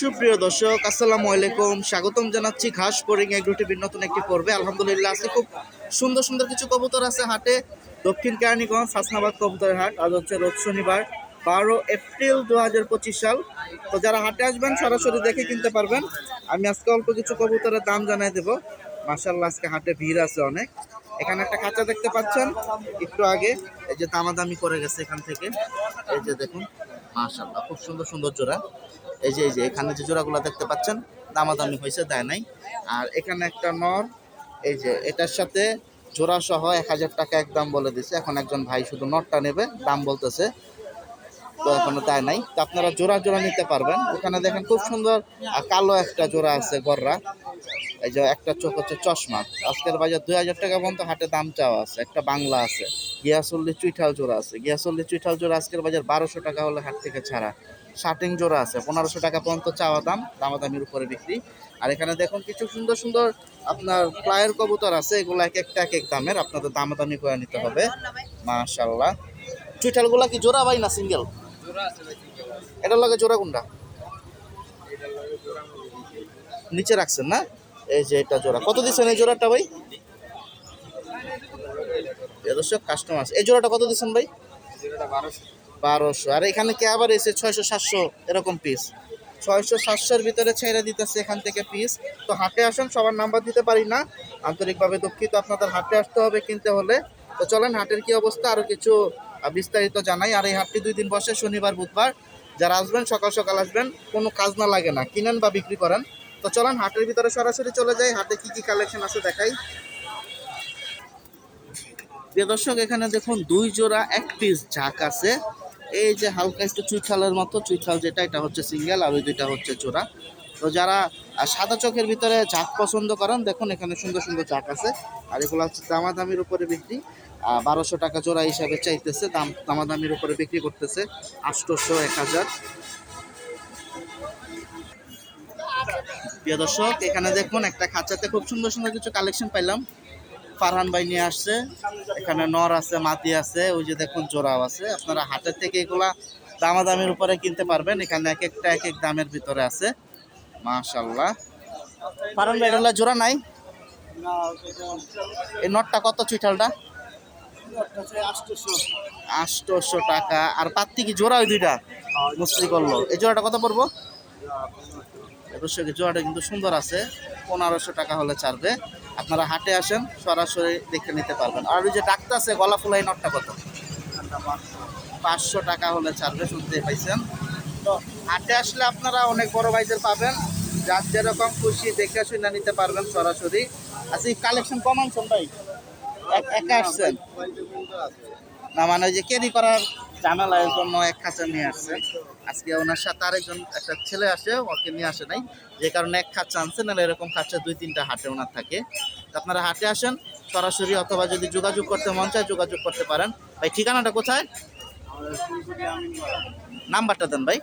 সুপ্রিয় দর্শক, আসসালামু আলাইকুম। স্বাগতম জানাচ্ছি ঘাস পোরিং এগ্রো নতুন একটি পর্বে। আলহামদুলিল্লাহ, আছে খুব সুন্দর সুন্দর কিছু কবুতর আছে হাটে। দক্ষিণ কেরানীগঞ্জ, হাসনাবাদ কবুতরের হাট। আজ হচ্ছে রোজ শনিবার, বারো এপ্রিল দু হাজার পঁচিশ সাল। তো যারা হাটে আসবেন, সরাসরি দেখে কিনতে পারবেন। আমি আজকে অল্প কিছু কবুতরের দাম জানাই দেবো। মার্শাল্লাহ আজকে হাটে ভিড় আছে অনেক। এখানে একটা খাঁচা দেখতে পাচ্ছেন। একটু আগে এই যে দামাদামি করে গেছে এখান থেকে। এই যে দেখুন মার্শাল্লাহ খুব সুন্দর সুন্দর জোড়া। এই যে এই যে, এখানে যে জোড়াগুলো দেখতে পাচ্ছেন, দামাদামি হয়েছে, দেয় নাই। আর এখানে একটা নর, এই যে, এটার সাথে জোড়া সহ এক হাজার টাকা একদম বলে দিছে। এখন একজন ভাই শুধু নটটা নেবে, দাম বলতেছে তো এখনও দেয় নাই। তো আপনারা জোড়া জোড়া নিতে পারবেন। ওখানে দেখেন খুব সুন্দর কালো একটা জোড়া আছে গররা। এই যে একটা চোখ হচ্ছে চশমা। আজকের বাজার দুই হাজার টাকা পর্যন্ত হাটে দাম চাওয়া আছে। একটা বাংলা আছে। গিয়াসল্লি চুইঠাল জোড়া আছে। গিয়াসল্লি চুইঠাল জোড়া আজকের বাজার বারোশো টাকা হলে হাট থেকে ছাড়া। শার্টিং জোড়া আছে। পনেরোশো টাকা পর্যন্ত চাওয়া দাম, দামাদামির উপরে বিক্রি। আর এখানে দেখুন কিছু সুন্দর সুন্দর আপনার প্লায়ের কবুতর আছে। এগুলো এক একটা এক এক দামের। আপনাদের দামাদামি করে নিতে হবে। মাশাল্লাহ চুইঠালগুলা কি জোড়া ভাই না সিঙ্গেল? এটার লগে জোড়া কোনটা? নিচে রাখছেন না? এই যে এটা জোড়া। কত দিচ্ছেন এই জোড়াটা ভাই? দর্শক কাস্টমার এই জোড়াটা কত দিচ্ছেন ভাই? বারোশো। আর এখানে কে আবার এসে ছয়শো, সাতশো এরকম পিস ছয়শো, সাতশোর ভিতরে ছেড়ে দিতেছে এখান থেকে পিস তো হাটে আসুন, সবার নাম্বার দিতে পারি না। আন্তরিকভাবে দুঃখিত, আপনাদের হাটে আসতে হবে কিনতে হলে। তো চলেন, হাটের কি অবস্থা? আরও কিছু বিস্তারিত জানাই, আর এই হাটটি দুই দিন বসে, শনিবার, বুধবার। যারা আসবেন, সকাল সকাল আসবেন, কোনো কাজ না লাগে না। কিনেন বা বিক্রি করেন। তো চলেন, হাটের ভিতরে সরাসরি চলে যাই। হাটে কি কি কালেকশন আছে দেখাই। প্রিয় দর্শক, এখানে দেখুন, দুই জোড়া এক পিস ঝাঁক আছে। এই যে হালকা একটু চুইঠালের মতো, চুইঠাল যেটা, এটা হচ্ছে সিঙ্গেল আর ওই দুইটা হচ্ছে জোড়া। তো যারা সাদা চোখের ভিতরে ঝাঁক পছন্দ করেন, দেখুন এখানে সুন্দর সুন্দর ঝাঁক আছে। আর এগুলো হচ্ছে দামাদামির উপরে বিক্রি। বারোশো টাকা জোড়া হিসাবে চাইতেছে, দাম দামাদামির উপরে বিক্রি করতেছে, আটশোশো, এক হাজার। প্রিয় দর্শক, এখানে দেখুন একটা খাঁচাতে খুব সুন্দর সুন্দর কিছু কালেকশন পাইলাম। ফারহান ভাই নিয়ে আসছে, এখানে নর আছে, মাটি আছে, ওই যে দেখুন জোড়াও আছে। আপনারা হাটের থেকে এগুলা দামাদামির উপরে কিনতে পারবেন, এখানে এক একটা এক এক দামের ভিতরে আছে। মাশাল্লাহ ফারহান ভাই জোড়া নাই? এই নটটা কত, চুইঠালটা? আটশোশো টাকা। আর পাত্তি কি জোড়া ওই দুইটা? মুস্ত্রি করল। এই জোড়াটা কত পড়ব? অবশ্যই জোড়াটা কিন্তু সুন্দর আছে। পনেরোশো টাকা হলে ছাড়বে। আপনারা হাটে আসেন, সরাসরি দেখে নিতে পারবেন। আর ওই যে ডাক্তার আছে, গলা ফুলাই নটটা কত? পাঁচশো টাকা হলে ছাড়বে শুনতে পাইছেন। তো হাটে আসলে আপনারা অনেক বড় ভাইদের পাবেন। যার যেরকম খুশি দেখে শুনে নিতে পারবেন সরাসরি। আচ্ছা কালেকশন কম আনছেন ভাই? এক- আসছেন? না মানে ওই যে ক্যারি করার ঝামেলার জন্য এক খাঁচা নিয়ে আসছে। আজকে ওনার সাথে আরেকজন, একটা ছেলে আসে, ওকে নিয়ে আসে নাই। যে কারণে এক খাঁচা আনছে, নাহলে এরকম খাঁচা দুই, তিনটা হাটে ওনার থাকে। আপনারা হাটে আসেন, সরাসরি অথবা যদি যোগাযোগ করতে মন চায়, যোগাযোগ করতে পারেন। ভাই, ঠিকানাটা কোথায়? নাম্বারটা দেন ভাই।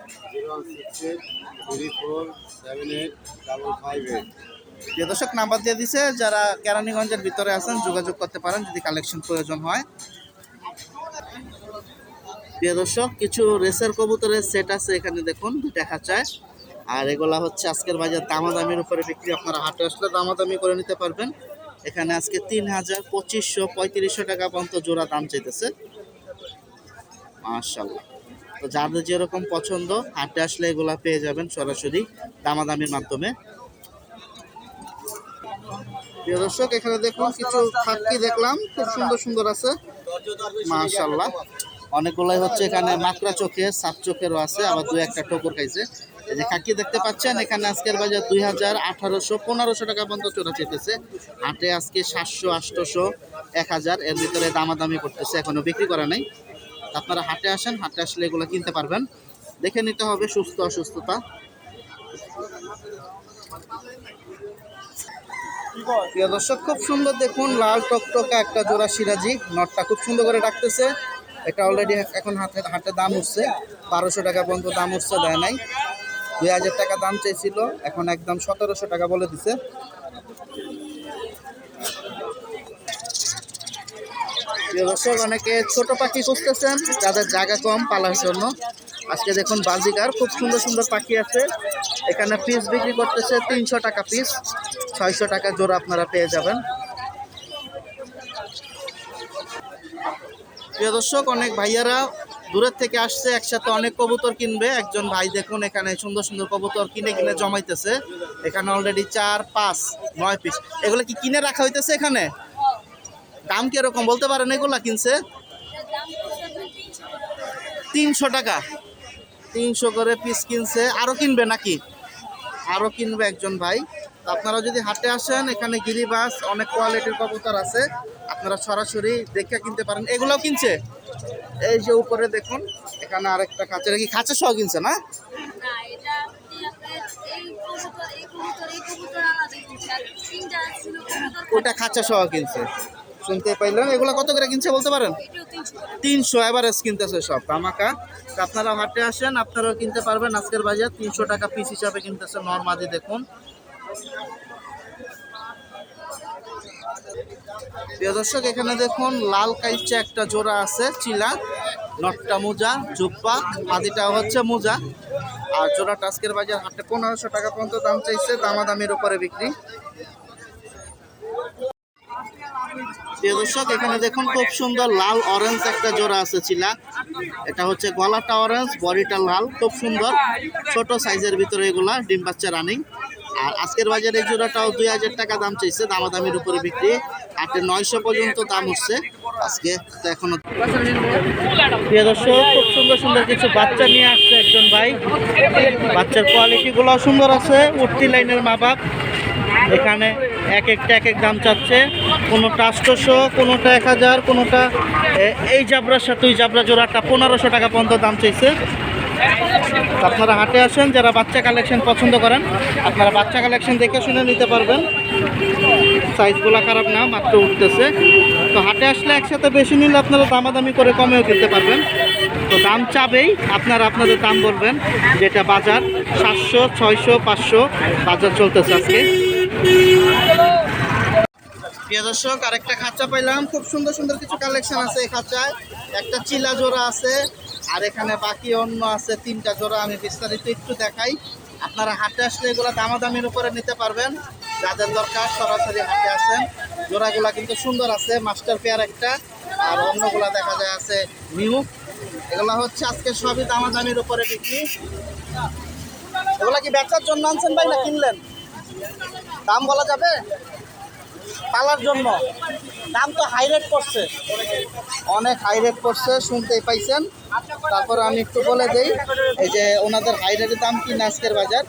যে দর্শক, নাম্বার দিয়ে দিছে, যারা কেরানীগঞ্জের ভিতরে আছেন, যোগাযোগ করতে পারেন যদি কালেকশন প্রয়োজন হয়। প্রিয় দর্শক, কিছু রেসের কবুতরের সেট আছে এখানে, দেখুন দেখা চায় আর এগুলা হচ্ছে আজকের বাজার দামাদামির উপরে বিক্রি, আপনারা হাটে আসলে দামাদামি করে নিতে পারবেন। এখানে আজকে তিন হাজার পঁচিশশো পঁয়ত্রিশশো টাকা পর্যন্ত জোড়া দাম চাইতেছে। মার্শাল্লাহ তো যাদের যেরকম পছন্দ, হাটে আসলে এগুলা পেয়ে যাবেন সরাসরি দামাদামির মাধ্যমে। দর্শক, এখানে দেখুন কিছু খাকি দেখলাম। খুব সুন্দর সুন্দর আছে। মাশাল্লাহ অনেকগুলাই হচ্ছে এখানে মাকড়া চোখে সাত চোখেরও আছে, আবার দু একটা টোকর খাইছে। এই যে খাকি দেখতে পাচ্ছেন, এখানে আজকের বাজার দুই হাজার আঠারোশো পনেরোশো টাকা পর্যন্ত চোরা চেতেছে হাটে আজকে সাতশো, আটশোশো, এক হাজার। এর ভিতরে দামাদামি করতেছে, এখনও বিক্রি করা নাই। আপনারা হাটে আসেন, হাটে আসলে এগুলো কিনতে পারবেন। দেখে নিতে হবে সুস্থ অসুস্থতা। প্রিয় দর্শক, খুব সুন্দর দেখুন, লাল টকটকা একটা জোড়া সিরাজি, নটটা খুব সুন্দর করে ডাকতেছে। এটা অলরেডি এখন হাতে হাতে দাম উঠছে। বারোশো টাকা পর্যন্ত দাম উঠছে, দেয় নাই। দুই হাজার টাকা দাম চেয়েছিল, এখন একদম সতেরোশো টাকা বলে দিছে। দর্শক, অনেকে ছোট পাখি খুঁজতেছেন, যাদের জায়গা কম পালার জন্য। আজকে দেখুন বাজিকার খুব সুন্দর সুন্দর পাখি আছে। এখানে পিস বিক্রি করতেছে তিনশো টাকা পিস ছয়শো টাকা জোড়া আপনারা পেয়ে যাবেন। প্রিয় দর্শক, অনেক ভাইয়ারা দূরের থেকে আসছে, একসাথে অনেক কবুতর কিনবে। একজন ভাই দেখুন এখানে সুন্দর সুন্দর কবুতর কিনে কিনে জমাইতেছে। এখানে অলরেডি চার, পাঁচ, নয় পিস এগুলো কি কিনে রাখা হইতেছে এখানে? দাম কীরকম? বলতে পারেন এগুলা কিনছে? তিনশো টাকা। তিনশো করে পিস কিনছে। আরও কিনবে নাকি? আরও কিনবে একজন ভাই। আপনারা যদি হাটে আসেন এখানে গিরিবাস অনেক কোয়ালিটির কবুতর আছে আপনারা সরাসরি দেখে কিনতে পারেন। এগুলোও কিনছে? এই যে উপরে দেখুন এখানে আরেকটা খাঁচা। কি খাঁচা সহ কিনছে না? ওটা খাঁচা সহ কিনছে। শুনতে পাইলেন এগুলো কত করে কিনছে বলতে পারেন? তিনশো এভারেজ কিনতেছে সব তামাকা তো আপনারা হাটে আসেন আপনারাও কিনতে পারবেন। আজকের বাজার তিনশো টাকা পিস হিসাবে কিনতেছে। নর্মাদি দেখুন। দর্শক, এখানে দেখুন, লাল কাইচে একটা জোড়া আছে, চিলা, নটটা মোজা জুব্বা আদিটা হচ্ছে মোজা। আর জোড়াটা আজকের বাজার হাটে পনেরোশো টাকা পর্যন্ত দাম চাইছে, দামাদামির উপরে বিক্রি। দর্শক, এখানে দেখুন, খুব সুন্দর লাল অরেঞ্জ একটা জোড়া আছে, চিলা। এটা হচ্ছে গলাটা অরেঞ্জ বডিটা লাল, খুব সুন্দর। ছোট সাইজের ভিতরে এগুলা, ডিম বাচ্চা রানিং আর আজকের বাজারে জোড়াটাও দুই হাজার টাকা দাম চাইছে, দামাদামির উপরে বিক্রি। আটে নয়শো পর্যন্ত দাম হচ্ছে আজকে তো এখনও প্রিয় দর্শক, খুব সুন্দর সুন্দর কিছু বাচ্চা নিয়ে আসছে একজন ভাই। বাচ্চার কোয়ালিটিগুলো সুন্দর আছে, উঠতি লাইনের মা বাপ। এখানে এক একটা এক এক দাম চাচ্ছে। কোনোটা আটশোশো, কোনোটা এক হাজার, কোনোটা এই জাবরার সাথে ওই জাবরা জোড়াটা পনেরোশো টাকা পর্যন্ত দাম চাইছে। আপনারা হাটে আসেন, যারা বাচ্চা কালেকশন পছন্দ করেন, আপনারা বাচ্চা কালেকশন দেখে শুনে নিতে পারবেন। সাইজগুলো খারাপ না, মাত্র উঠতেছে। তো হাটে আসলে একসাথে বেশি নিলে আপনারা দামাদামি করে কমেও কিনতে পারবেন। তো দাম চাবেই, আপনারা আপনাদের দাম বলবেন, যেটা বাজার সাতশো, ছয়শো, পাঁচশো বাজার চলতেছে আজকে। প্রিয় দর্শক, আরেকটা খাঁচা পাইলাম। খুব সুন্দর সুন্দর কিছু কালেকশন আছে এই খাঁচায়। একটা চিলা জোড়া আছে আর এখানে বাকি অন্য আছে তিনটা জোড়া আমি বিস্তারিত একটু দেখাই। আপনারা হাটে আসলে এগুলো দামাদামির উপরে নিতে পারবেন। যাদের দরকার সরাসরি হাটে আসেন। জোড়াগুলা কিন্তু সুন্দর আছে, মাস্টার পেয়ার একটা। আর অন্যগুলা দেখা যায় আছে নিউ। এগুলা হচ্ছে আজকে সবই দামাদামির উপরে বিক্রি। এগুলা কি ব্যবসার জন্য আনছেন ভাই না কিনলেন? দাম বলা যাবে? পালার জন্য। দাম তো হাই রেট করছে অনেক হাই রেট করছে শুনতেই পাইছেন। তারপর আমি একটু বলে দেই এই যে ওনাদের হাই রেটের দাম কি আজকের বাজার?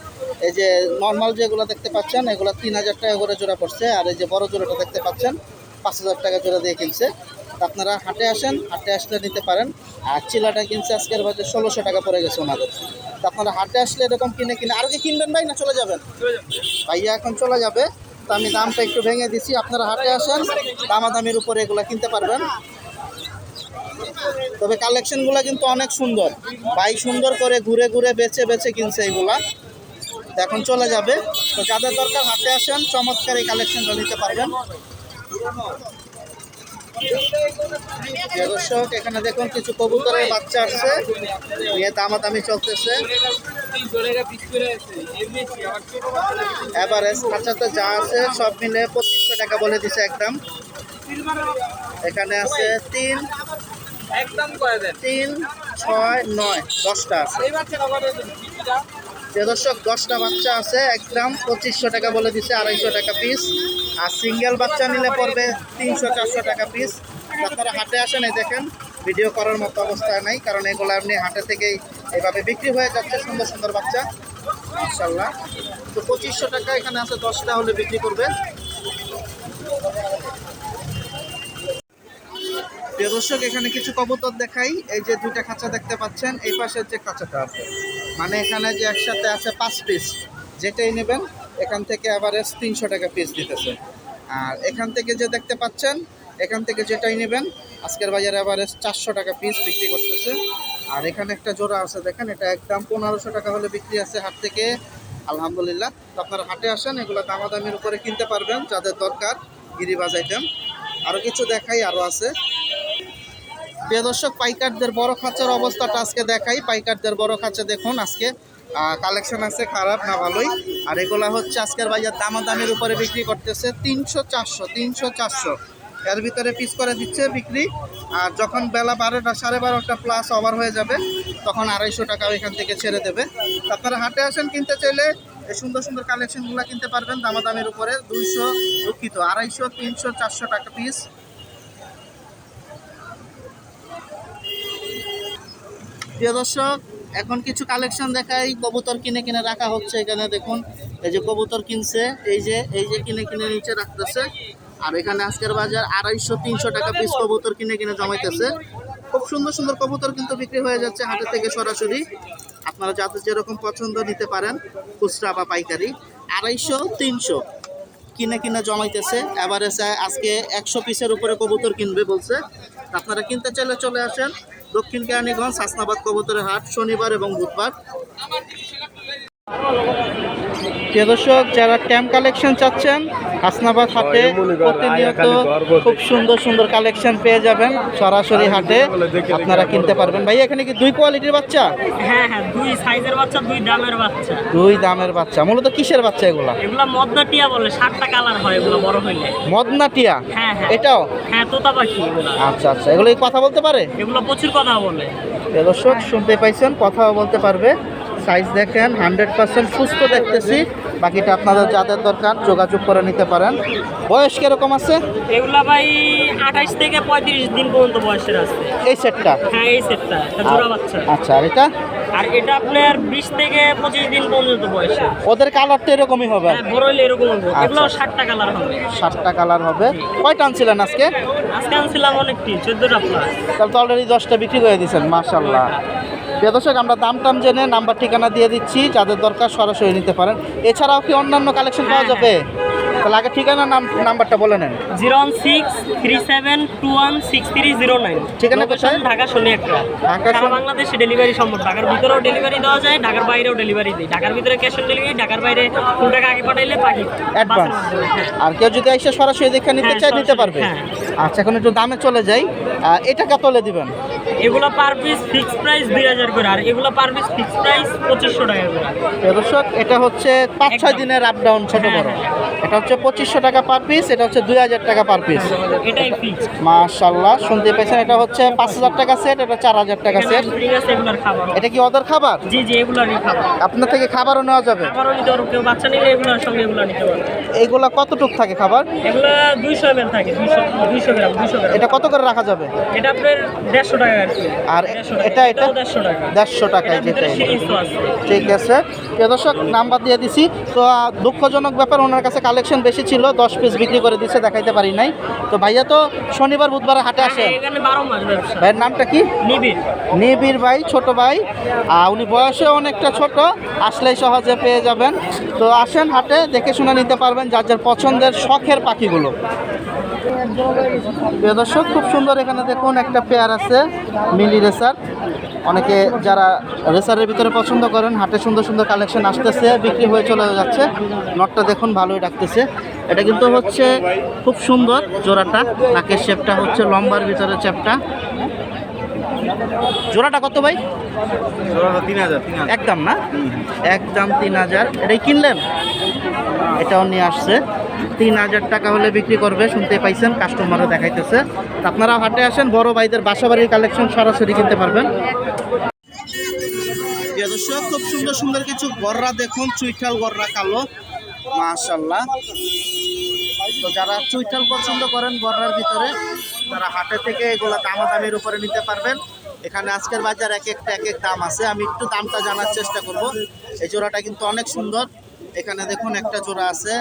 এই যে নর্মাল যেগুলো দেখতে পাচ্ছেন এগুলো তিন হাজার টাকা করে জোড়া পড়ছে আর এই যে বড় জোড়াটা দেখতে পাচ্ছেন পাঁচ হাজার টাকা জোড়া দিয়ে কিনছে। তো আপনারা হাটে আসেন হাটে আসলে নিতে পারেন। আর চিলাটা কিনছে আজকের বাজার ষোলোশো টাকা পড়ে গেছে ওনাদের। তো আপনারা হাটে আসলে এরকম কিনে কিনে আর কি কিনবেন ভাই না চলে যাবেন। ভাইয়া এখন চলে যাবে। তো আমি দামটা একটু ভেঙে দিছি। আপনারা হাটে আসেন দামা দামাদামির উপরে এগুলো কিনতে পারবেন। তবে কালেকশনগুলো কিন্তু অনেক সুন্দর। ভাই সুন্দর করে ঘুরে ঘুরে বেছে বেছে কিনছে এগুলা। এখন চলে যাবে। তো যাদের দরকার হাতে আসেন, চমৎকার এই কালেকশনটা নিতে পারবেন। দর্শক এখানে দেখুন কিছু কবুতরের বাচ্চা আসছে। নিয়ে দামাদামি চলতেছে। এভারেজ খাঁচাতে যা আছে সব মিলে পঁচিশশো টাকা বলে দিছে একদম। এখানে আছে তিন একদম তিন ছয় নয় দশটা আছে। দর্শক, দশটা বাচ্চা আছে একদম পঁচিশশো টাকা বলে দিছে, আড়াইশো টাকা পিস আর সিঙ্গেল বাচ্চা নিলে পড়বে তিনশো, চারশো টাকা পিস আপনারা হাটে আসেন, এই দেখেন ভিডিও করার মতো অবস্থায় নাই, কারণ এগুলো এমনি হাটে থেকেই এভাবে বিক্রি হয়ে যাচ্ছে, সুন্দর সুন্দর বাচ্চা। ইনশাল্লাহ তো পঁচিশশো টাকা এখানে আছে, দশটা হলে বিক্রি করবে। দর্শক, এখানে কিছু কবুতর দেখাই, এই যে দুইটা খাঁচা দেখতে পাচ্ছেন, এই পাশের যে খাঁচাটা আছে। মানে এখানে যে একসাথে আছে পাঁচ পিস যেটাই নেবেন, এখান থেকে অ্যাভারেজ তিনশো টাকা পিস দিতেছে। আর এখান থেকে যে দেখতে পাচ্ছেন, এখান থেকে যেটাই নেবেন, আজকের বাজারে অ্যাভারেজ চারশো টাকা পিস বিক্রি করতেছে। আর এখানে একটা জোড়া আছে, দেখেন, এটা একদম পনেরোশো টাকা হলে বিক্রি আছে হাট থেকে। আলহামদুলিল্লাহ, তো আপনারা হাটে আসেন, এগুলো দামা দামাদামির উপরে কিনতে পারবেন, যাদের দরকার গিরিবাজ আইটেম আরও কিছু দেখাই আরও আছে। প্রিয় দর্শক, পাইকারদের বড় খাঁচার অবস্থাটা আজকে দেখাই। পাইকারদের বড় খাঁচা দেখুন আজকে। কালেকশন আছে খারাপ না ভালোই। আর এগুলা হচ্ছে আজকের বাজার দামাদামির উপরে বিক্রি করতেছে তিনশো চারশো তিনশো চারশো। এর ভিতরে পিস করে দিচ্ছে বিক্রি। আর যখন বেলা বারোটা, সাড়ে বারোটা প্লাস ওভার হয়ে যাবে, তখন আড়াইশো টাকা এখান থেকে ছেড়ে দেবে। আপনারা হাটে আসেন, কিনতে চাইলে এই সুন্দর সুন্দর কালেকশনগুলো কিনতে পারবেন দামাদামির উপরে। দুইশো দুঃখিত, আড়াইশো, তিনশো, চারশো টাকা পিস প্রিয় দর্শক, এখন কিছু কালেকশন দেখাই। কবুতর কিনে কিনে রাখা হচ্ছে এখানে, দেখুন। এই যে কবুতর কিনছে, এই যে এই যে কিনে কিনে নিচে রাখতেছে। আর এখানে আজকের বাজার আড়াইশো, তিনশো টাকা পিস কবুতর কিনে কিনে জমাইতেছে। খুব সুন্দর সুন্দর কবুতর কিন্তু বিক্রি হয়ে যাচ্ছে হাটে থেকে সরাসরি। আপনারা যাতে যেরকম পছন্দ নিতে পারেন, খুচরা বা পাইকারি। আড়াইশো, তিনশো কিনে কিনে জমাইতেছে। এভারেজে আজকে একশো পিসের উপরে কবুতর কিনবে বলছে। আপনারা কিনতে চাইলে চলে আসেন। দক্ষিণ কেরানীগঞ্জ হাসনাবাদ কবুতরের হাট শনিবার এবং বুধবার। প্রিয় দর্শক যারা ট্যাম্প কালেকশন চাচ্ছেন হাসনাবাদ হাটে প্রতিনিয়ত খুব সুন্দর সুন্দর কালেকশন পেয়ে যাবেন সরাসরি হাটে। আপনারা কিনতে পারবেন। ভাই এখানে কি দুই কোয়ালিটির বাচ্চা? হ্যাঁ হ্যাঁ দুই সাইজের বাচ্চা দুই দামের বাচ্চা। দুই দামের বাচ্চা। মূলত কিসের বাচ্চা এগুলা? এগুলা মদনা টিয়া বলে সাতটা কালার হয় এগুলো বড় হইলে। মদনাটিয়া হ্যাঁ হ্যাঁ। এটাও? হ্যাঁ তোতা পাখি এগুলা। আচ্ছা আচ্ছা। এগুলো কথা বলতে পারে? এগুলো প্রচুর কথা বলে। দর্শক শুনতে পাইছেন কথাও বলতে পারবে। সাইজ দেখেন হান্ড্রেড পার্সেন্ট সুস্থ দেখতেছি। বাকিটা আপনাদের যাদের দরকার যোগাযোগ করে নিতে পারেন। বয়স কীরকম আছে? এগুলা ভাই আঠাইশ থেকে পঁয়ত্রিশ দিন পর্যন্ত বয়সের আছে। এই সেটটা হ্যাঁ এই সেটটা জোড়া বাচ্চা। আচ্ছা আর এটা? আর এটা আপনার বিশ থেকে পঁচিশ দিন পর্যন্ত বয়সের। ওদের কালারটা এরকমই হবে। হ্যাঁ বড় হইলে এরকম হবে। আচ্ছা। এগুলো ষাটটা কালার হবে। সাতটা কালার হবে। কয়টা আনছিলেন আজকে? আজকে আনছিলাম অনেকটি চোদ্দটা প্লাস তাহলে তো অলরেডি দশটা বিক্রি করে দিয়েছেন মার্শাল্লাহ দর্শক আমরা দাম টাম জেনে নাম্বার ঠিকানা দিয়ে দিচ্ছি যাদের দরকার সরাসরি নিতে পারেন। এছাড়াও কি অন্যান্য কালেকশন পাওয়া হ্যাঁ, যাবে? তাহলে আগে ঠিকানা নাম নাম্বারটা বলে নেন। Zero one six three seven two one six three zero nine. ঠিকানা কোথায়? ঢাকা শনি একটা ঢাকা সারা বাংলাদেশে ডেলিভারি সম্ভব। ঢাকার ভিতরেও ডেলিভারি দেওয়া যায় ঢাকার বাইরেও ডেলিভারি দিই ঢাকার ভিতরে ক্যাশ অন ডেলিভারি ঢাকার বাইরে ফুল টাকা আগে পাঠাইলে পাখি অ্যাডভান্স। আর কেউ যদি এসে সরাসরি দেখে নিতে হ্যাঁ, চায় নিতে পারবে। হ্যাঁ। আচ্ছা এখন একটু দামে চলে যাই। এটা কতলে দিবেন? এগুলো পার পিস ফিক্স প্রাইস দুই হাজার করে আর এগুলো পার পিস ফিক্স প্রাইস পঁচিশশো টাকা করে। এটা হচ্ছে পাঁচ ছয়। দিনের আপ ডাউন ছোট হ্যাঁ, বড়। এটা হচ্ছে পঁচিশশো টাকা পার পিস এটা হচ্ছে দুই হাজার টাকা পার পিস এটাই মাশাল্লাহ শুনতে পেয়েছেন এটা হচ্ছে পাঁচ হাজার টাকা সেট এটা চার হাজার টাকা সেট এটা কি ওদের খাবার? জি জি এগুলোরই খাবার। আপনার থেকে খাবারও নেওয়া যাবে। খাবারও নিতে পারব কেউ বাচ্চা নিলে এগুলোর সঙ্গে এগুলো নিতে পারবে। এইগুলা কতটুক থাকে খাবার? এগুলো দুইশো এম থাকে দুইশো দুইশো গ্রাম দুইশো গ্রাম। এটা কত করে রাখা যাবে? এটা আপনার দেড়শো টাকা আর। এটা এটা দেড়শো টাকা। দেড়শো টাকায় ঠিক আছে। প্রিয় দর্শক নাম্বার দিয়ে দিছি। তো দুঃখজনক ব্যাপার ওনার কাছে কালেকশন বেশি ছিল দশ পিস বিক্রি করে দিচ্ছে দেখাইতে পারি নাই। তো ভাইয়া তো শনিবার বুধবার হাটে আসে। হ্যাঁ, ভাইয়ের নামটা কি? নিবিড়। নিবিড় ভাই ছোট ভাই। আহ, উনি বয়সে অনেকটা ছোট আসলেই সহজে পেয়ে যাবেন। তো আসেন হাটে দেখে শুনে নিতে পারবেন যার যার পছন্দের শখের পাখিগুলো। প্রিয় দর্শক খুব সুন্দর এখানে দেখুন একটা পেয়ার আছে মিলি রেসার। অনেকে যারা রেসারের ভিতরে পছন্দ করেন হাটে সুন্দর সুন্দর কালেকশন আসতেছে বিক্রি হয়ে চলে যাচ্ছে। নটটা দেখুন ভালোই ডাকতেছে। এটা কিন্তু হচ্ছে খুব সুন্দর জোড়াটা। নাকের শেপটা হচ্ছে লম্বার ভিতরে চ্যাপটা জোড়াটা কত ভাই? তিন হাজার একদম না? একদম তিন হাজার। এটাই কিনলেন? এটাও নিয়ে আসছে। তিন হাজার টাকা হলে বিক্রি করবে শুনতে পাইছেন কাস্টমারও দেখাইতেছে। আপনারা হাটে আসেন, বড় ভাইদের বাসাবাড়ির কালেকশন সরাসরি কিনতে পারবেন। খুব সুন্দর সুন্দর কিছু গররা দেখুন, চুইঠাল গররা কালো। মাশাল্লাহ তো যারা চুইঠাল পছন্দ করেন গররার ভিতরে, তারা হাটে থেকে এগুলা দামাদামির উপরে নিতে পারবেন। এখানে আজকের বাজার এক একটা, এক এক দাম আছে। আমি একটু দামটা জানার চেষ্টা করব। এই জোড়াটা কিন্তু অনেক সুন্দর। এখানে দেখুন একটা জোড়া আছে।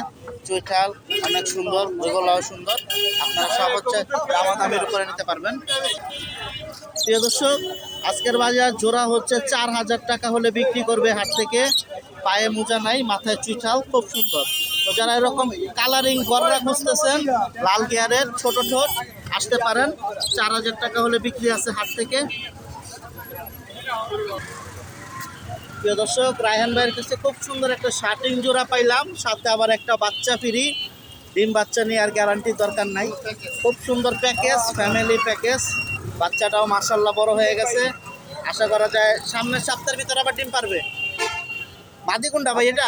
চুইঠাল অনেক সুন্দর ওইগুলাও সুন্দর। আপনারা সব হচ্ছে দামাদামির উপরে নিতে পারবেন। প্রিয় দর্শক, আজকের বাজার জোড়া হচ্ছে চার হাজার টাকা হলে বিক্রি করবে হাট থেকে। পায়ে মোজা নাই, মাথায় চুইঠাল খুব সুন্দর। তো যারা এরকম কালারিং গররা খুঁজতেছেন, লাল গিয়ারের, ছোট ঠোঁট, আসতে পারেন। চার হাজার টাকা হলে বিক্রি আছে হাট থেকে। প্রিয় দর্শক, রায়হান ভাইয়ের কাছে খুব সুন্দর একটা শার্টিং জোড়া পাইলাম। সাথে আবার একটা বাচ্চা ফ্রি। ডিম বাচ্চা নিয়ে আর গ্যারান্টির দরকার নাই। খুব সুন্দর প্যাকেজ ফ্যামিলি প্যাকেজ বাচ্চাটাও মাসাল্লাহ বড় হয়ে গেছে। আশা করা যায় সামনের সপ্তাহের ভিতরে আবার ডিম পারবে। মাদি কোনটা ভাই এটা?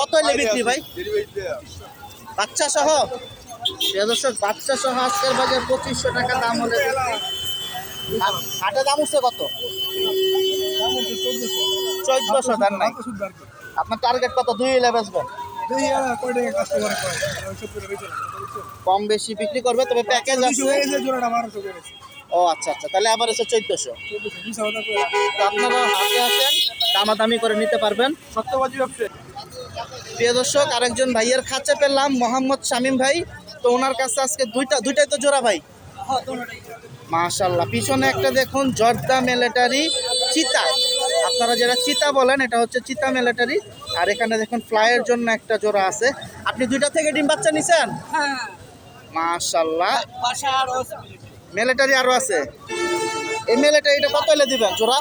কত হলে বিক্রি ভাই? বাচ্চা সহ? দর্শক, বাচ্চা সহ আজকের বাজার পঁচিশশো টাকা দাম হলে। হাটে দাম উঠছে কত? চোদ্দশো দাম নাই। আপনার টার্গেট কত? দুই এলে বেচবেন? কম বেশি বিক্রি করবে তবে প্যাকেজ আছে। ও আচ্ছা আচ্ছা তাহলে আবার এসে চোদ্দশো। আপনারা হাতে আছেন দামাদামি করে নিতে পারবেন। প্রিয় দর্শক আরেকজন ভাইয়ের খাঁচা পেলাম মোহাম্মদ শামীম ভাই। তো ওনার কাছে আজকে দুইটা দুইটাই তো জোড়া ভাই। মাশাল্লাহ পিছনে একটা দেখুন জর্দা মিলিটারি চিতা আপনারা যারা চিতা বলেন এটা হচ্ছে চিতা মিলিটারি। আর এখানে দেখুন ফ্লাইয়ের জন্য একটা জোড়া আছে। আপনি দুইটা থেকে ডিম বাচ্চা নিছেন? মাশাল্লাহ মিলিটারি আরও আছে। এই মিলিটারিটা কত হলে দিবেন জোড়া?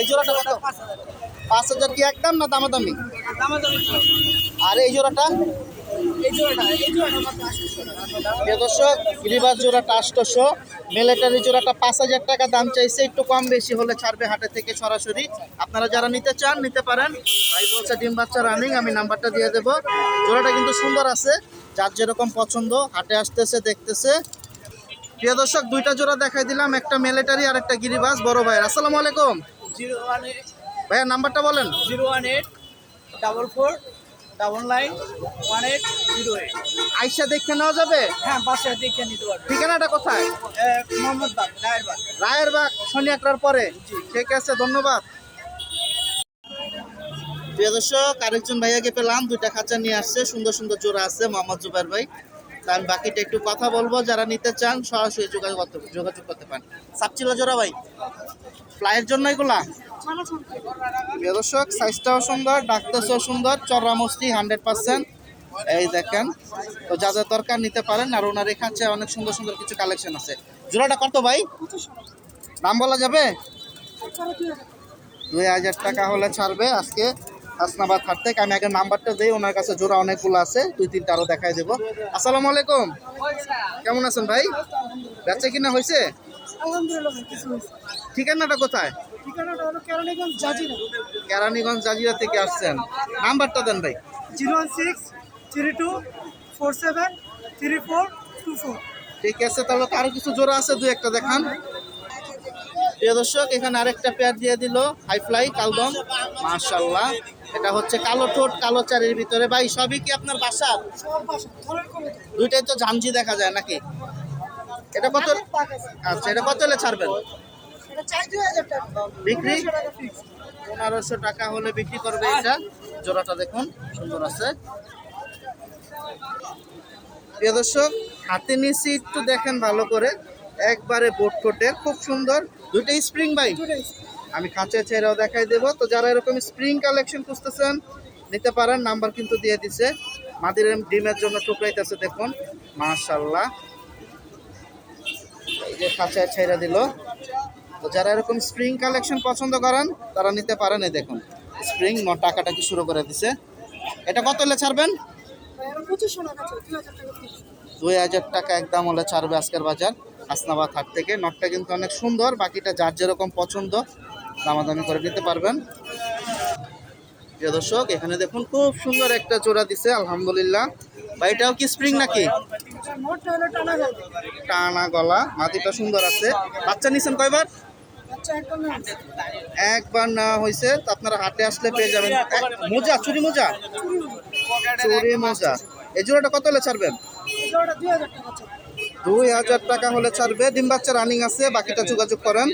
এই জোড়াটা কত? পাঁচ হাজার। কি একদম না দামাদামি। আর এই জোড়াটা? দর্শক গিরিবাস জোড়াটা আটশোশো মিলিটারি জোড়াটা পাঁচ হাজার টাকা দাম চাইছে একটু কম বেশি হলে ছাড়বে হাটে থেকে সরাসরি। আপনারা যারা নিতে চান নিতে পারেন। ভাই বলছে ডিম বাচ্চা রানিং আমি নাম্বারটা দিয়ে দেবো। জোড়াটা কিন্তু সুন্দর আছে যার যেরকম পছন্দ হাটে আসতেছে দেখতেছে। প্রিয় দর্শক দুইটা জোড়া দেখাই দিলাম একটা মিলিটারি আর একটা গিরিবাস বড় ভাই আসসালামু আলাইকুম। জিরো ওয়ান এইট ভাইয়া নাম্বারটা বলেন। Zero one eight double four double nine one eight zero eight আইসা দেখে নেওয়া যাবে? হ্যাঁ বাসায় দেখে নিতে পারবে। ঠিকানাটা কোথায়? শনি একটার পরে। ঠিক আছে ধন্যবাদ। প্রিয় দর্শক আরেকজন ভাইয়াকে পেলাম দুইটা খাঁচা নিয়ে আসছে সুন্দর সুন্দর জোড়া আছে মোহাম্মদ জুবাইর ভাই। তা আমি বাকিটা একটু কথা বলব যারা নিতে চান সরাসরি যোগাযোগ করতে যোগাযোগ করতে পারেন। সাপচিলা জোড়া ভাই। ফ্লাইয়ের জন্য এগুলা? প্রিয় দর্শক, সাইজটাও সুন্দর ডাকতেছেও সুন্দর চররামস্তি হান্ড্রেড পার্সেন্ট। এই দেখেন, তো যাদের দরকার নিতে পারেন, আর ওনার এখানে অনেক সুন্দর সুন্দর কিছু কালেকশন আছে। জোড়াটা কত ভাই? নাম বলা যাবে? দুই হাজার টাকা হলে ছাড়বে আজকে। হাসনাবাদ হাট থেকে আমি আগে নাম্বারটা দিই, ওনার কাছে জোড়া অনেকগুলো আছে, দুই তিনটা আরও দেখাই দেবো। আসসালামু আলাইকুম। কেমন আছেন ভাই? বেচা কিনা হয়েছে? ঠিকানাটা কোথায়? কেরানীগঞ্জ জাজিরা। থেকে আসছেন। নাম্বারটা দেন ভাই। Zero one six three two four seven three four two four. ঠিক আছে তাহলে আরও কিছু জোড়া আছে দু একটা দেখান। প্রিয় দর্শক এখানে আরেকটা পেয়ার দিয়ে দিল হাই ফ্লাই কালদম। মাশাল্লাহ এটা হচ্ছে কালো ঠোঁট কালো চারের ভিতরে। ভাই সবই কি আপনার বাসার? দুইটাই তো ঝামঝি দেখা যায় নাকি? এটা কত? আচ্ছা এটা কত হলে ছাড়বেন? বিক্রি? পনেরোশো টাকা হলে বিক্রি করবে এটা। জোড়াটা দেখুন সুন্দর আছে। প্রিয় দর্শক হাতে নিচে একটু দেখেন ভালো করে। একবারে বোট ঠোঁটে খুব সুন্দর। দুইটা স্প্রিং বাই আমি খাঁচা ছেড়েও দেখাই দেবো। তো যারা এরকম স্প্রিং কালেকশন খুঁজতেছেন নিতে পারেন। নাম্বার কিন্তু দিয়ে দিছে। মাদির ডিমের জন্য টুকরাইতেছে দেখুন। মাশাল্লাহ যে খাঁচায় ছেড়ে দিল। তো যারা এরকম স্প্রিং কালেকশন পছন্দ করেন তারা নিতে পারেন এই দেখুন। স্প্রিং ন টাকাটা কি শুরু করে দিছে। এটা কত হলে ছাড়বেন? দুই হাজার টাকা দুই হাজার টাকা একদম হলে ছাড়বে আজকের বাজার হাসনাবাদ হাট থেকে। নটটা কিন্তু অনেক সুন্দর বাকিটা যার যেরকম পছন্দ দামাদামি করে নিতে পারবেন। প্রিয় দর্শক, এখানে দেখুন খুব সুন্দর একটা জোড়া দিছে, আলহামদুলিল্লাহ। বা এটাও কি স্প্রিং নাকি? টানা গলা, মাটিটা সুন্দর আছে। বাচ্চা নিছেন কয়বার? একবার না হয়েছে আপনারা হাটে আসলে পেয়ে যাবেন। মোজা চুরি মোজা? চুরি মোজা। এই জোড়াটা কত হলে ছাড়বেন? দুই হাজার টাকা হলে ছাড়বে। ডিম বাচ্চা রানিং আছে, বাকিটা যোগাযোগ করেন।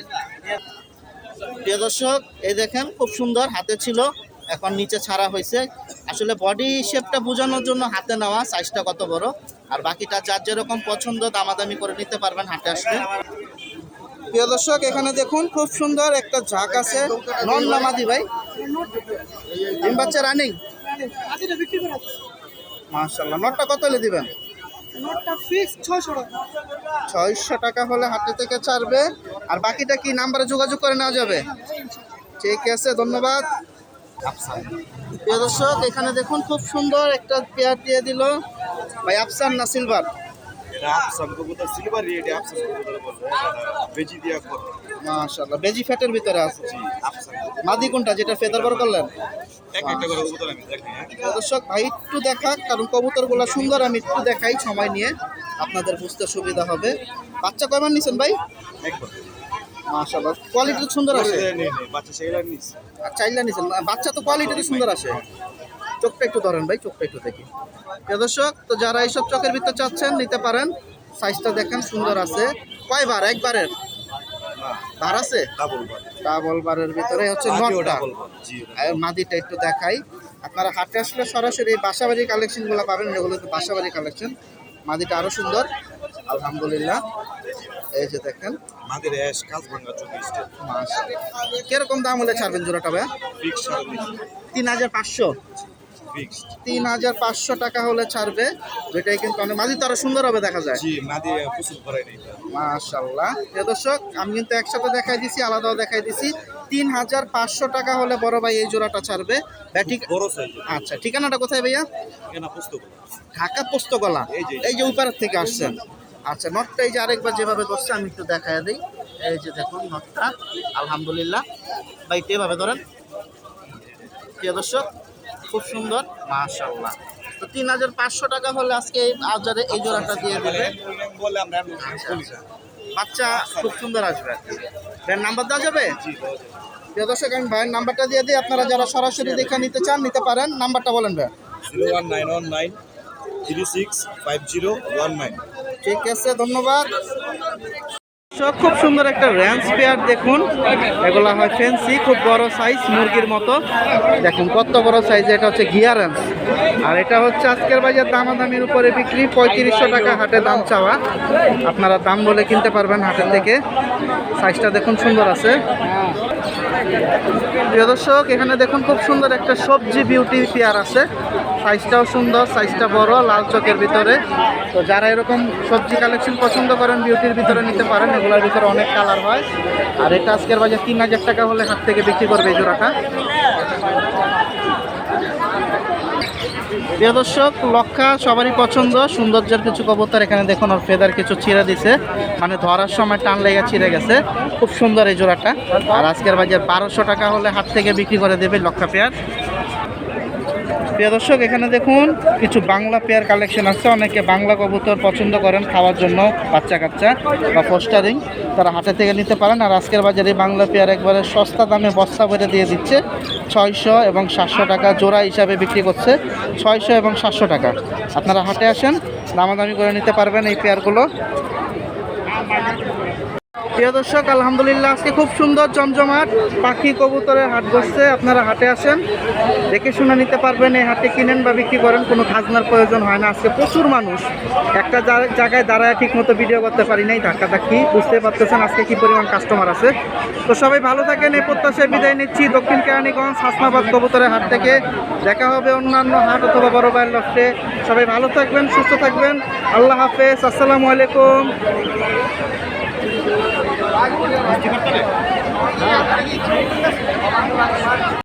প্রিয় দর্শক, এই দেখেন, খুব সুন্দর, হাতে ছিল। এখন নিচে ছাড়া হয়েছে। আসলে বডি শেপটা বোঝানোর জন্য হাতে নেওয়া সাইজটা কত বড় আর বাকিটা যার যেরকম পছন্দ দামাদামি করে নিতে পারবেন হাটে আসলে। প্রিয় দর্শক এখানে দেখুন খুব সুন্দর একটা ঝাঁক আছে। নন নামাদি ভাই। ডিম বাচ্চা রানিং মার্শাল্লাহ নটটা কত হলে দিবেন? ছয়শো টাকা। হলে হাটে থেকে ছাড়বে। আর বাকিটা কি নাম্বারে যোগাযোগ করে নেওয়া যাবে? ঠিক আছে ধন্যবাদ। প্রিয় দর্শক এখানে দেখুন খুব সুন্দর একটা পেয়ার দিয়ে দিল ভাই আফসান না সিলভার? বেজি ফ্যাটের ভিতরে আছে। মাদি কোনটা যেটা ফেদার বড় করলেন? হ্যাঁ। দর্শক ভাই একটু দেখাক কারণ কবুতরগুলো সুন্দর আমি একটু দেখাই সময় নিয়ে। আপনাদের বুঝতে সুবিধা হবে। বাচ্চা কয়বার নিছেন ভাই? একবার। মাশাআল্লাহ কোয়ালিটি সুন্দর আছে। বাচ্চা নিছেন। বাচ্চা তো কোয়ালিটি সুন্দর আসে। চোখটা একটু ধরেন ভাই চোখটা একটু দেখি। দর্শক তো যারা এইসব চোখের ভিতর চাচ্ছেন নিতে পারেন। সাইজটা দেখেন সুন্দর আছে। কয়বার? একবারের? বার আছে? ডাবল বার। ডাবল বারের ভিতরে হচ্ছে মাটিও নটটা। ডাবল আর মাদিটা একটু দেখাই। আপনারা হাটে আসলে সরাসরি কালেকশনগুলো পাবেন। এগুলো তো বাসাবাড়ি কালেকশন মাদিটা আরও সুন্দর। আলহামদুলিল্লাহ। এই যে দেখেন। মাদের অ্যাশ কাজ ভাঙা চব্বিশটা কীরকম দাম হলে ছাড়বেন জোড়াটা ভাই তিন হাজার পাঁচশো? তিন হাজার পাঁচশো টাকা হলে ছাড়বে। যেটাই কিন্তু অনেক মাঝি তো আরও সুন্দর হবে দেখা যায়। মাশাল্লাহ দর্শক আমি কিন্তু একসাথে দেখাই দিছি আলাদাও দেখাই দিছি। তিন হাজার পাঁচশো টাকা হলে বড় ভাই এই জোড়াটা ছাড়বে। আচ্ছা ঠিকানাটা কোথায় ভাইয়া? ঢাকা পোস্তগলা। এই যে। এই যে উপারের থেকে আসছেন। আচ্ছা নটটা এই যে আরেকবার যেভাবে বসছে আমি একটু দেখাই দিই। এই যে দেখুন নটটা আলহামদুলিল্লাহ। ভাই একটু এভাবে ধরেন। প্রিয় দর্শক, খুব সুন্দর। মাশাল্লাহ তো তিন হাজার পাঁচশো টাকা হলে আজকে এই আজারে এই জোড়াটা দিয়ে দেবে। বাচ্চা খুব সুন্দর আসবে। ভাইয়ের নাম্বার দেওয়া যাবে? প্রিয় দর্শক, আমি ভাইয়ের নাম্বারটা দিয়ে দিই। আপনারা যারা সরাসরি দেখে নিতে চান, নিতে পারেন। নাম্বারটা বলেন ভাই zero one nine one nine three six five zero one nine. ঠিক আছে, ধন্যবাদ। খুব সুন্দর একটা র্যান্স পেয়ার দেখুন। এগুলা হয় ফেন্সি খুব বড় সাইজ মুরগির মতো। দেখুন কত বড় সাইজ এটা হচ্ছে গিয়া র্যান্স আর এটা হচ্ছে আজকের বাজার দামাদামির উপরে বিক্রি, পঁয়ত্রিশশো টাকা হাটে দাম চাওয়া। আপনারা দাম বলে কিনতে পারবেন হাটের থেকে। সাইজটা দেখুন সুন্দর আছে। প্রিয় দর্শক, এখানে দেখুন খুব সুন্দর একটা সবজি বিউটি পেয়ার আছে। সাইজটাও সুন্দর, সাইজটা বড়, লাল চকের ভিতরে। তো যারা এরকম সবজি কালেকশন পছন্দ করেন বিউটির ভিতরে নিতে পারেন, এগুলোর ভিতরে অনেক কালার হয়। আর এটা আজকের বাজার তিন হাজার টাকা হলে হাত থেকে বিক্রি করবে এই জোড়াটা। প্রিয় দর্শক, লক্ষা সবারই পছন্দ, সৌন্দর্যের কিছু কবুতর এখানে দেখুন ওর ফেদার কিছু ছিঁড়ে দিছে। মানে ধরার সময় টান লেগে ছিঁড়ে গেছে। খুব সুন্দর এই জোড়াটা। আর আজকের বাজার বারোশো টাকা হলে হাত থেকে বিক্রি করে দেবে লক্ষা পেয়ার। প্রিয় দর্শক, এখানে দেখুন, কিছু বাংলা পেয়ার কালেকশন আছে। অনেকে বাংলা কবুতর পছন্দ করেন খাওয়ার জন্য, বাচ্চা কাচ্চা বা পোস্টারিং তারা হাটে থেকে নিতে পারেন। আর আজকের বাজারে বাংলা পেয়ার একবারে সস্তা দামে বস্তা ভরে দিয়ে দিচ্ছে। ছয়শো এবং সাতশো টাকা জোড়া হিসাবে বিক্রি করছে। ছয়শো এবং সাতশো টাকা। আপনারা হাটে আসেন, দামাদামি করে নিতে পারবেন এই পেয়ারগুলো প্রিয় দর্শক, আলহামদুলিল্লাহ, আজকে খুব সুন্দর জমজমাট পাখি কবুতরের হাট বসছে। আপনারা হাটে আসেন, দেখে শুনে নিতে পারবেন এই হাটে কিনেন বা বিক্রি করেন, কোনো খাজনার প্রয়োজন হয় না। আজকে প্রচুর মানুষ একটা জায়গায় দাঁড়ায় ঠিক মতো ভিডিও করতে পারি নাই ধাক্কা ধাক্কি বুঝতে পারতেছেন আজকে কি পরিমাণ কাস্টমার আছে। তো সবাই ভালো থাকেন, এই প্রত্যাশায় বিদায় নিচ্ছি। দক্ষিণ কেরানীগঞ্জ, হাসনাবাদ কবুতরের হাট থেকে দেখা হবে অন্যান্য হাট অথবা বড় বাইর লফটে। সবাই ভালো থাকবেন, সুস্থ থাকবেন। আল্লাহ হাফেজ, আসসালামু আলাইকুম। বুঝতে পারতো